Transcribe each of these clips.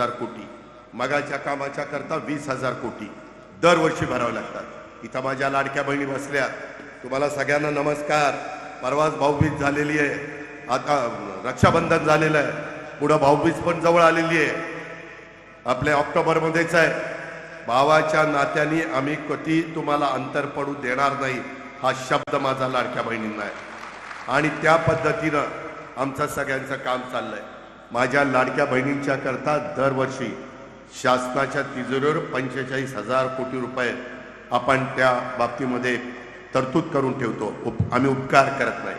हजार कोटी मगाच्या कामाच्या करता वीस हजार कोटी दरवर्षी भरावे लागतात. इथं माझ्या लाडक्या बहिणी बसल्या. तुम्हाला सगळ्यांना नमस्कार. परवाच भाऊबीज झालेली आहे. आता रक्षाबंधन झालेलं आहे. पुढं भाऊबीज पण जवळ आलेली आहे. आपल्या ऑक्टोबरमध्येच आहे. भावाच्या नात्याने आम्ही कधी तुम्हाला अंतर पडू देणार नाही हा शब्द माझा लाडक्या बहिणींना आहे. आणि त्या पद्धतीनं आमचं सगळ्यांचं काम चाललंय. माझ्या लाडक्या बहिणींच्या करता दरवर्षी शासनाच्या तिजोरीवर पंचेचाळीस हजार कोटी रुपये आपण त्या बाबतीमध्ये तरतूद करून ठेवतो. उप आम्ही उपकार करत नाही.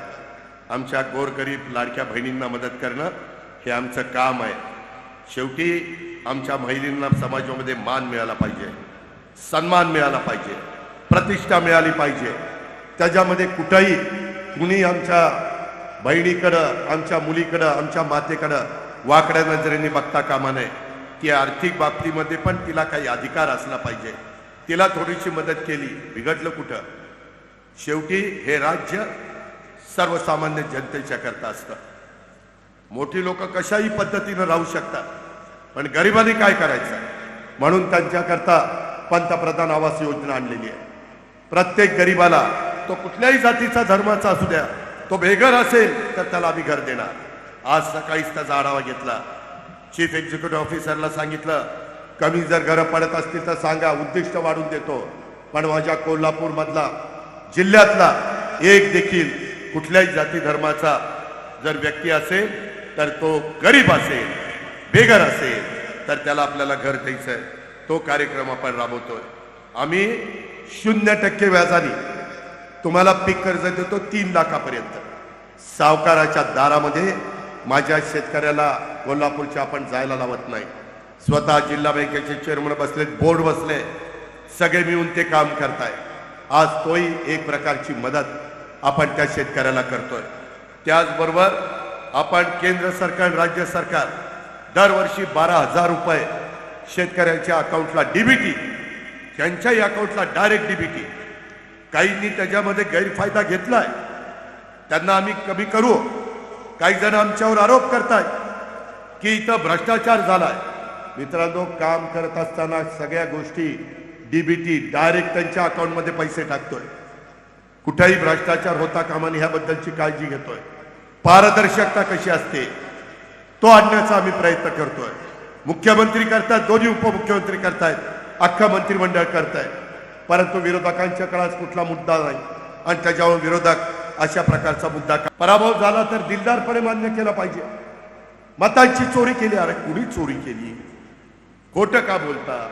आमच्या गोरगरीब लाडक्या बहिणींना मदत करणं हे आमचं काम आहे. शेवटी आमच्या महिलांना समाजामध्ये मान मिळाला पाहिजे. सन्मान मिळाला पाहिजे. प्रतिष्ठा मिळाली पाहिजे. त्याच्यामध्ये कुठंही कुणी आमच्या बहिणीकडं आमच्या मुलीकडं आमच्या मातेकडं वाकड्या नजरेने बघता कामा नये. ती आर्थिक बाबतीमध्ये पण तिला काही अधिकार असला पाहिजे. तिला थोडीशी मदत केली बिघडलं कुठं? शेवटी हे राज्य सर्वसामान्य जनतेच्या करता असतं. मोठी लोक कशाही पद्धतीनं राहू शकतात पण गरिबांनी काय करायचं? म्हणून त्यांच्याकरता पंतप्रधान आवास योजना आणलेली आहे. प्रत्येक गरिबाला तो कुठल्याही जातीचा धर्माचा असू द्या तो बेघर असेल तर त्याला आम्ही घर देणार. आज सकाळीच त्याचा आढावा घेतला. चीफ एक्झिक्युटिव्ह ऑफिसरला सांगितलं कमी जर घरं पडत असतील तर सांगा उद्दिष्ट वाढून देतो. पण माझ्या कोल्हापूरमधला जिल्ह्यातला एक देखील कुठल्याही जाती धर्माचा जर व्यक्ती असेल तर तो गरीब असेल बेघर असेल तर त्याला आपल्याला घर द्यायचं आहे तो कार्यक्रम आपण राबवतोय. आम्ही शून्य टक्के व्याजाने तुम्हाला पीक कर्ज देतो तीन लाखापर्यंत. सावकाराच्या दारामध्ये माझ्या शेतकऱ्याला कोल्हापूरच्या आपण जायला लावत नाही. स्वतः जिल्हा बँकेचे चेअरमन बसले बोर्ड बसले. सगळे मिळून ते काम करताय. आज तोही एक प्रकारची मदत आपण त्या शेतकऱ्याला करतोय. त्याचबरोबर आपण केंद्र सरकार राज्य सरकार दरवर्षी बारा हजार रुपये शेतकऱ्यांच्या अकाउंटला डीबीटी त्यांच्याही अकाउंटला डायरेक्ट डीबीटी काहींनी त्याच्यामध्ये गैरफायदा घेतलाय. त्यांना आम्ही कमी करू. काही जण आमच्यावर आरोप करताय की इथं भ्रष्टाचार झालाय. मित्रांनो काम करत असताना सगळ्या गोष्टी डीबीटी डायरेक्ट त्यांच्या अकाउंटमध्ये पैसे टाकतोय. कुठेही भ्रष्टाचार होता कामा नये ह्याबद्दलची काळजी घेतोय. पारदर्शकता कशी असते तो आणण्याचा आम्ही प्रयत्न करतोय. मुख्यमंत्री करतायत दोन्ही उपमुख्यमंत्री करतायत अख्खं मंत्रिमंडळ करतायत. परंतु विरोधकांच्या काळात कुठला मुद्दा नाही. आणि त्याच्यावर विरोधक अशा प्रकारचा मुद्दा का- पराभव झाला तर दिलदारपणे मान्य केला पाहिजे. मतांची चोरी केली अरे कुणी चोरी केली? खोटं का बोलता?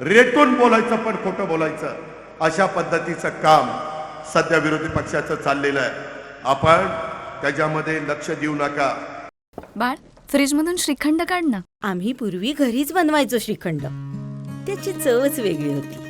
रेटून बोलायचं पण खोटं बोलायचं. अशा पद्धतीचं काम सध्या विरोधी पक्षाचं चाललेलं आहे. आपण त्याच्यामध्ये लक्ष देऊ नका. बाळ फ्रीजमधून श्रीखंड काढ ना. आम्ही पूर्वी घरीच बनवायचो श्रीखंड. त्याची चवच वेगळी होती.